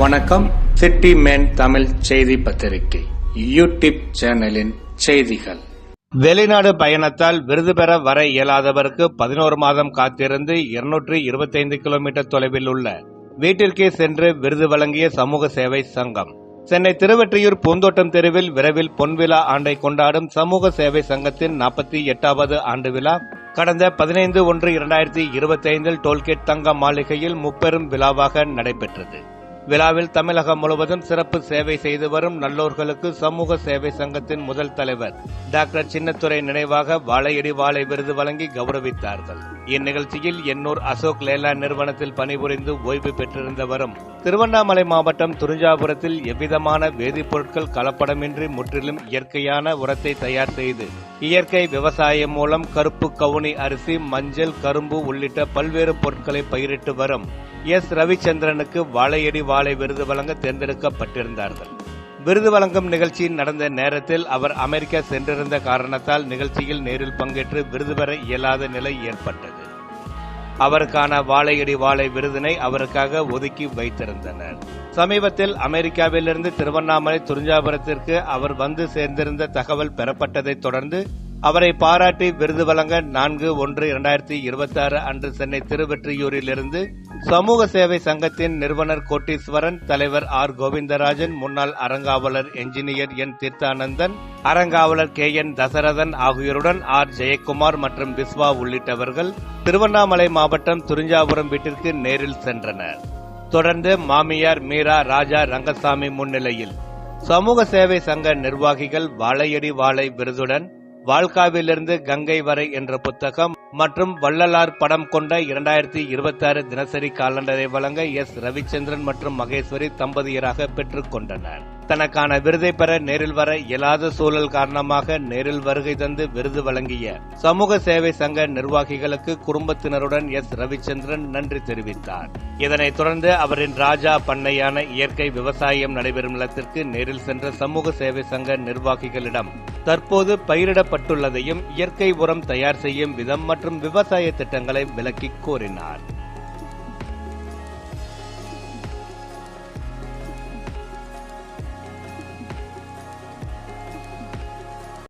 வணக்கம். City man Tamil செய்தி பத்திரிகை யூடியூப் சேனலின் செய்திகள். வெளிநாடு பயணத்தால் விருது பெற வர இயலாதவருக்கு பதினோரு மாதம் காத்திருந்து இருநூற்றி இருபத்தைந்து கிலோமீட்டர் தொலைவில் உள்ள வீட்டிற்கே சென்று விருது வழங்கிய சமூக சேவை சங்கம். சென்னை திருவெற்றியூர் பூந்தோட்டம் தெருவில் விரைவில் பொன்விழா ஆண்டை கொண்டாடும் சமூக சேவை சங்கத்தின் நாற்பத்தி எட்டாவது ஆண்டு விழா கடந்த பதினைந்து ஒன்று இரண்டாயிரத்தி இருபத்தைந்தில் டோல்கேட் தங்க மாளிகையில் முப்பெரும் விழாவாக நடைபெற்றது. விழாவில் தமிழகம் முழுவதும் சிறப்பு சேவை செய்து வரும் நல்லோர்களுக்கு சமூக சேவை சங்கத்தின் முதல் தலைவர் டாக்டர் சின்னத்துறை நினைவாக வாழையடி வாழை விருது வழங்கி கௌரவித்தார்கள். இந்நிகழ்ச்சியில் எண்ணூர் அசோக் லேலா நிறுவனத்தில் பணிபுரிந்து ஓய்வு பெற்றிருந்தவரும் திருவண்ணாமலை மாவட்டம் துறிஞ்சாபுரத்தில் எவ்விதமான வேதிப்பொருட்கள் கலப்படமின்றி முற்றிலும் இயற்கையான உரத்தை தயார் செய்து இயற்கை விவசாயம் மூலம் கருப்பு கவுனி அரிசி மஞ்சள் கரும்பு உள்ளிட்ட பல்வேறு பொருட்களை பயிரிட்டு வரும் எஸ். ரவிச்சந்திரனுக்கு வாழையடி வாழை விருது வழங்க தேர்ந்தெடுக்கப்பட்டிருந்தார்கள். விருது வழங்கும் நிகழ்ச்சி நடந்த நேரத்தில் அவர் அமெரிக்கா சென்றிருந்த காரணத்தால் நிகழ்ச்சியில் நேரில் பங்கேற்று விருது பெற இயலாத நிலை ஏற்பட்டது. அவருக்கான வாழையடி வாழை விருதினை அவருக்காக ஒதுக்கி வைத்திருந்தனர். சமீபத்தில் அமெரிக்காவிலிருந்து திருவண்ணாமலை துறிஞ்சாபுரத்திற்கு அவர் வந்து சேர்ந்திருந்த தகவல் பெறப்பட்டதைத் தொடர்ந்து அவரை பாராட்டி விருது வழங்க நான்கு ஒன்று இரண்டாயிரத்தி இருபத்தி ஆறு அன்று சென்னை திருவெற்றியூரிலிருந்து சமூக சேவை சங்கத்தின் நிறுவனர் கோட்டீஸ்வரன் தலைவர் ஆர். கோவிந்தராஜன் முன்னாள் அறங்காவலர் என்ஜினியர் என். தீர்த்தானந்தன் அறங்காவலர் கே. என். தசரதன் ஆகியோருடன் ஆர். ஜெயக்குமார் மற்றும் பிஸ்வா உள்ளிட்டவர்கள் திருவண்ணாமலை மாவட்டம் துறிஞ்சாபுரம் வீட்டிற்கு நேரில் சென்றனர். தொடர்ந்து மாமியார் மீரா ராஜா ரங்கசாமி முன்னிலையில் சமூக சேவை சங்க நிர்வாகிகள் வாழையடி வாழை விருதுடன் வாழ்காவிலிருந்து கங்கை வரை என்ற புத்தகம் மற்றும் வள்ளலார் படம் கொண்ட இரண்டாயிரத்தி இருபத்தி ஆறு தினசரி காலண்டரை வழங்க எஸ். ரவிச்சந்திரன் மற்றும் மகேஸ்வரி தம்பதியராக பெற்றுக்கொண்டனர் தனக்கான விருதை பெற நேரில் வர இயலாத சூழல் காரணமாக நேரில் வருகை தந்து விருது வழங்கிய சமூக சேவை சங்க நிர்வாகிகளுக்கு குடும்பத்தினருடன் எஸ். ரவிச்சந்திரன் நன்றி தெரிவித்தார். இதனைத் தொடர்ந்து அவரின் ராஜா பண்ணையான இயற்கை விவசாயம் நடைபெறும் இடத்திற்கு நேரில் சென்ற சமூக சேவை சங்க நிர்வாகிகளிடம் தற்போது பயிரிடப்பட்டுள்ளதையும் இயற்கை உரம் தயார் செய்யும் விதம் மற்றும் விவசாய திட்டங்களை விளக்கி கோரினார்.